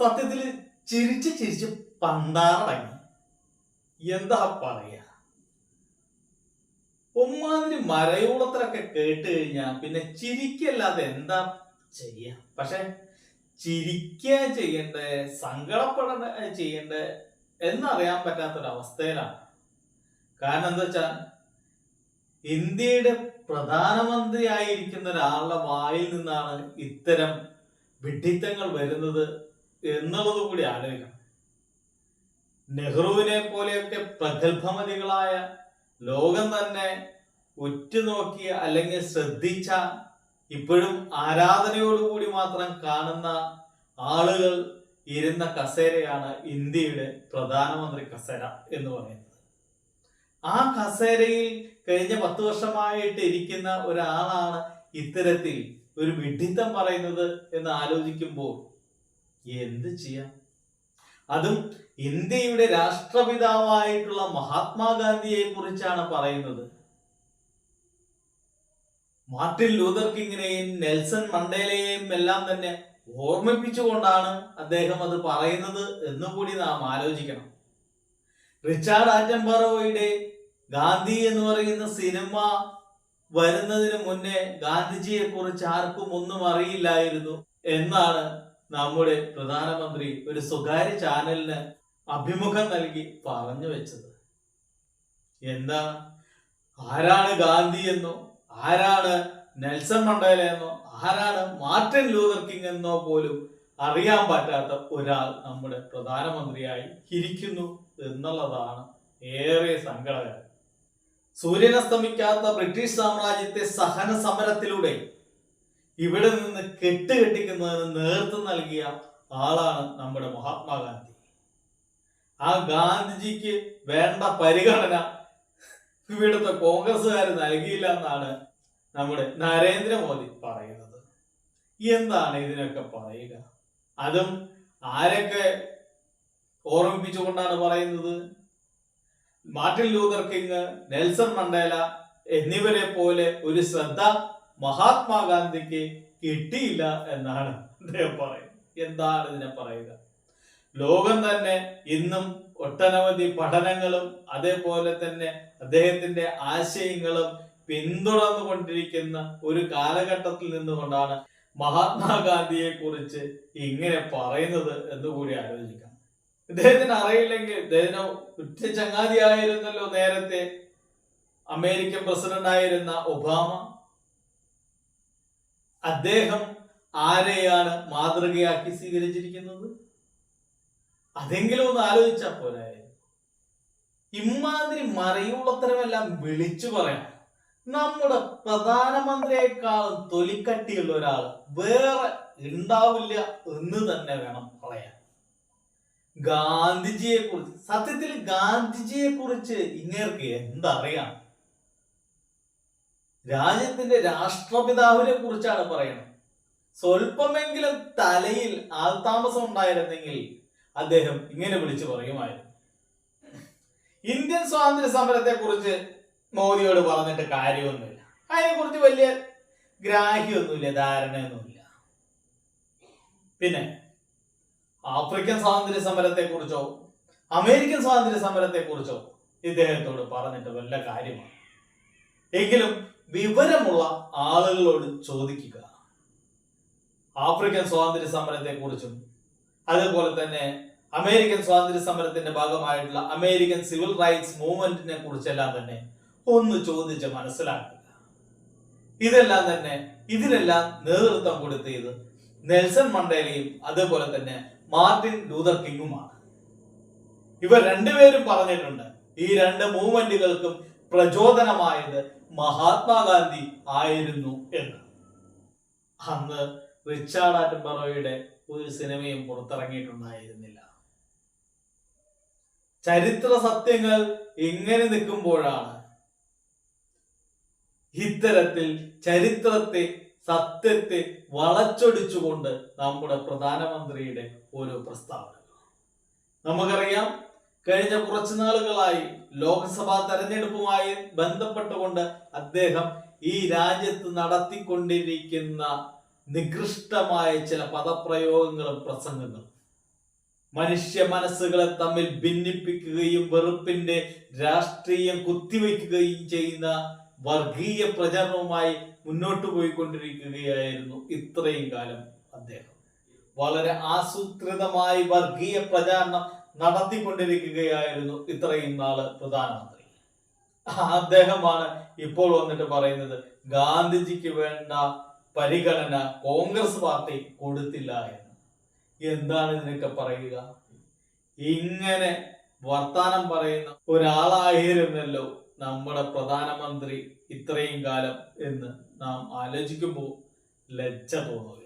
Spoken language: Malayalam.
സത്യത്തിൽ ചിരിച്ച് ചിരിച്ച് പണ്ടാറടങ്ങി എന്താ പറയാ? ഒമ്മാതിരി മരയോളത്തിലൊക്കെ കേട്ട് കഴിഞ്ഞാ പിന്നെ ചിരിക്കല്ലാതെ എന്താ ചെയ്യാ? പക്ഷെ ചിരിക്കുക ചെയ്യണ്ടേ സങ്കടപ്പെടേണ്ട ചെയ്യണ്ടേ എന്നറിയാൻ പറ്റാത്തൊരവസ്ഥയിലാണ്. കാരണം എന്താ വെച്ചാൽ ഇന്ത്യയുടെ പ്രധാനമന്ത്രി ആയിരിക്കുന്ന ഒരാളുടെ വായിൽ നിന്നാണ് ഇത്തരം വിഡിത്തങ്ങൾ വരുന്നത്. എന്നുള്ളത് കൂടി ആലോചിക്കണം. നെഹ്റുവിനെ പോലെയൊക്കെ പ്രഗത്ഭമതികളായ ലോകം തന്നെ ഉറ്റുനോക്കിയ അല്ലെങ്കിൽ ശ്രദ്ധിച്ച ഇപ്പോഴും ആരാധനയോടുകൂടി മാത്രം കാണുന്ന ആളുകൾ ഇരുന്ന കസേരയാണ് ഇന്ത്യയുടെ പ്രധാനമന്ത്രി കസേര എന്ന് പറയുന്നത്. ആ കസേരയിൽ കഴിഞ്ഞ പത്ത് വർഷമായിട്ട് ഇരിക്കുന്ന ഒരാളാണ് ഇത്തരത്തിൽ ഒരു വിഡിത്തം പറയുന്നത് എന്ന് ആലോചിക്കുമ്പോൾ എന്ത് ചെയ്യാം? അതും ഇന്ത്യയുടെ രാഷ്ട്രപിതാവായിട്ടുള്ള മഹാത്മാഗാന്ധിയെ കുറിച്ചാണ് പറയുന്നത്. മാർട്ടിൻ ലൂതർ കിങ്ങിനെയും നെൽസൺ മണ്ടേലയെയും എല്ലാം തന്നെ ഓർമ്മിപ്പിച്ചുകൊണ്ടാണ് അദ്ദേഹം അത് പറയുന്നത് എന്ന് കൂടി നാം ആലോചിക്കണം. റിച്ചാർഡ് ആറ്റംബറോയുടെ ഗാന്ധി എന്ന് പറയുന്ന സിനിമ വരുന്നതിന് മുന്നേ ഗാന്ധിജിയെ കുറിച്ച് ആർക്കും ഒന്നും അറിയില്ലായിരുന്നു എന്നാണ് നമ്മുടെ പ്രധാനമന്ത്രി ഒരു സ്വകാര്യ ചാനലിന് അഭിമുഖം നൽകി പറഞ്ഞു വെച്ചത്. എന്താ? ആരാണ് ഗാന്ധി എന്നോ ആരാണ് നെൽസൺ മണ്ടേല എന്നോ ആരാണ് മാർട്ടിൻ ലൂതർ കിങ് എന്നോ പോലും അറിയാൻ പറ്റാത്ത ഒരാൾ നമ്മുടെ പ്രധാനമന്ത്രിയായി ഇരിക്കുന്നു എന്നുള്ളതാണ് ഏറെ സങ്കടകരം. സൂര്യനസ്തമിക്കാത്ത ബ്രിട്ടീഷ് സാമ്രാജ്യത്തെ സഹന സമരത്തിലൂടെ ഇവിടെ നിന്ന് കെട്ടുകെട്ടിക്കുന്നതിന് നേതൃത്വം നൽകിയ ആളാണ് നമ്മുടെ മഹാത്മാഗാന്ധി. ആ ഗാന്ധിജിക്ക് വേണ്ട പരിഗണന ഇവിടുത്തെ കോൺഗ്രസ്സുകാർ നൽകിയില്ല എന്നാണ് നമ്മുടെ നരേന്ദ്രമോദി പറയുന്നത്. എന്താണ് ഇതിനൊക്കെ പറയുക? അതും ആരൊക്കെ ഓർമ്മിപ്പിച്ചുകൊണ്ടാണ് പറയുന്നത്? Martin Luther King Nelson Mandela എന്നിവരെ പോലെ ഒരു ശ്രദ്ധ മഹാത്മാഗാന്ധിക്ക് കിട്ടിയില്ല എന്നാണ് അദ്ദേഹം പറയുന്നത്. എന്താണ് ഇതിനെ പറയുക? ലോകം തന്നെ ഇന്നും ഒട്ടനവധി പഠനങ്ങളും അതേപോലെ തന്നെ അദ്ദേഹത്തിന്റെ ആശയങ്ങളും പിന്തുടർന്നു കൊണ്ടിരിക്കുന്ന ഒരു കാലഘട്ടത്തിൽ നിന്നുകൊണ്ടാണ് മഹാത്മാഗാന്ധിയെ കുറിച്ച് ഇങ്ങനെ പറയുന്നത് എന്ന് കൂടി ആലോചിക്കാം. ഇദ്ദേഹത്തിന് അറിയില്ലെങ്കിൽ ഇദ്ദേഹത്തിന് ഉറ്റ ചങ്ങാതിയായിരുന്നല്ലോ നേരത്തെ അമേരിക്കൻ പ്രസിഡന്റ് ആയിരുന്ന ഒബാമ. അദ്ദേഹം ആരെയാണ് മാതൃകയാക്കി സ്വീകരിച്ചിരിക്കുന്നത്? അതെങ്കിലും ഒന്ന് ആലോചിച്ചാ പോരായ ഇമാതിരി മറയുള്ളത്തരമെല്ലാം വിളിച്ചു പറയാം. നമ്മുടെ പ്രധാനമന്ത്രിയെക്കാളും തൊലിക്കട്ടിയുള്ള ഒരാൾ വേറെ ഉണ്ടാവില്ല എന്ന് തന്നെ വേണം പറയാൻ. ഗാന്ധിജിയെ കുറിച്ച് സത്യത്തിൽ ഗാന്ധിജിയെ കുറിച്ച് ഇങ്ങേർക്ക് എന്തറിയാം? രാജ്യത്തിന്റെ രാഷ്ട്രപിതാവിനെ കുറിച്ചാണ് പറയുന്നത് സ്വല്പമെങ്കിലും തലയിൽ ആൾതാമസം ഉണ്ടായിരുന്നെങ്കിൽ അദ്ദേഹം ഇങ്ങനെ വിളിച്ചു പറയുമായിരുന്നു. ഇന്ത്യൻ സ്വാതന്ത്ര്യ സമരത്തെ കുറിച്ച് മോദിയോട് പറഞ്ഞിട്ട് കാര്യമൊന്നുമില്ല. അതിനെ കുറിച്ച് വലിയ ഗ്രാഹ്യമൊന്നുമില്ല ധാരണയൊന്നുമില്ല. പിന്നെ ആഫ്രിക്കൻ സ്വാതന്ത്ര്യ സമരത്തെ കുറിച്ചോ അമേരിക്കൻ സ്വാതന്ത്ര്യ സമരത്തെ കുറിച്ചോ ഇദ്ദേഹത്തോട് പറഞ്ഞിട്ട് വല്ല കാര്യമാണ്? എങ്കിലും വിവരമുള്ള ആളുകളോട് ചോദിക്കുക. ആഫ്രിക്കൻ സ്വാതന്ത്ര്യ സമരത്തെ കുറിച്ചും അതുപോലെ തന്നെ അമേരിക്കൻ സ്വാതന്ത്ര്യ സമരത്തിന്റെ ഭാഗമായിട്ടുള്ള അമേരിക്കൻ സിവിൽ റൈറ്റ്സ് മൂവ്മെന്റിനെ കുറിച്ചെല്ലാം തന്നെ ഒന്ന് ചോദിച്ച് മനസ്സിലാക്കുക. ഇതെല്ലാം തന്നെ ഇതിനെല്ലാം നേതൃത്വം കൊടുത്തത് നെൽസൺ മണ്ടേലയും അതുപോലെ തന്നെ മാർട്ടിൻ ലൂതർ കിങ്ങുമാണ്. ഇവർ രണ്ടുപേരും പറഞ്ഞിട്ടുണ്ട് ഈ രണ്ട് മൂവ്മെന്റുകൾക്കും പ്രചോദനമായത് മഹാത്മാഗാന്ധി ആയിരുന്നു എന്ന്. അന്ന് റിച്ചാർഡ് ആറ്റംബറോയുടെ ഒരു സിനിമയും പുറത്തിറങ്ങിയിട്ടുണ്ടായിരുന്നില്ല. ചരിത്ര സത്യങ്ങൾ ഇങ്ങനെ നിൽക്കുമ്പോഴാണ് ഇത്തരത്തിൽ ചരിത്രത്തെ സത്യത്തെ വളച്ചൊടിച്ചുകൊണ്ട് നമ്മുടെ പ്രധാനമന്ത്രിയുടെ ഒരു പ്രസ്താവന. നമുക്കറിയാം കഴിഞ്ഞ കുറച്ചു നാളുകളായി ലോക്സഭാ തെരഞ്ഞെടുപ്പുമായി ബന്ധപ്പെട്ടുകൊണ്ട് അദ്ദേഹം ഈ രാജ്യത്ത് നടത്തിക്കൊണ്ടിരിക്കുന്ന നികൃഷ്ടമായ ചില പദപ്രയോഗങ്ങളും പ്രസംഗങ്ങളും മനുഷ്യ മനസ്സുകളെ തമ്മിൽ ഭിന്നിപ്പിക്കുകയും വെറുപ്പിന്റെ രാഷ്ട്രീയം കുത്തിവെക്കുകയും ചെയ്യുന്ന വർഗീയ പ്രചരണവുമായി മുന്നോട്ട് പോയിക്കൊണ്ടിരിക്കുകയായിരുന്നു ഇത്രയും കാലം അദ്ദേഹം. വളരെ ആസൂത്രിതമായി വർഗീയ പ്രചാരണം നടത്തിക്കൊണ്ടിരിക്കുകയായിരുന്നു ഇത്രയും നാൾ പ്രധാനമന്ത്രി. അദ്ദേഹമാണ് ഇപ്പോൾ വന്നിട്ട് പറയുന്നത് ഗാന്ധിജിക്ക് വേണ്ട പരിഗണന കോൺഗ്രസ് പാർട്ടി കൊടുത്തില്ല എന്ന്. എന്താണ് ഇതിനൊക്കെ പറയുക? ഇങ്ങനെ വർത്താനം പറയുന്ന ഒരാളായിരുന്നല്ലോ നമ്മുടെ പ്രധാനമന്ത്രി ഇത്രയും കാലം എന്ന് നാം ആലോചിക്കുമ്പോൾ ലജ്ജ തോന്നുകയാണ്.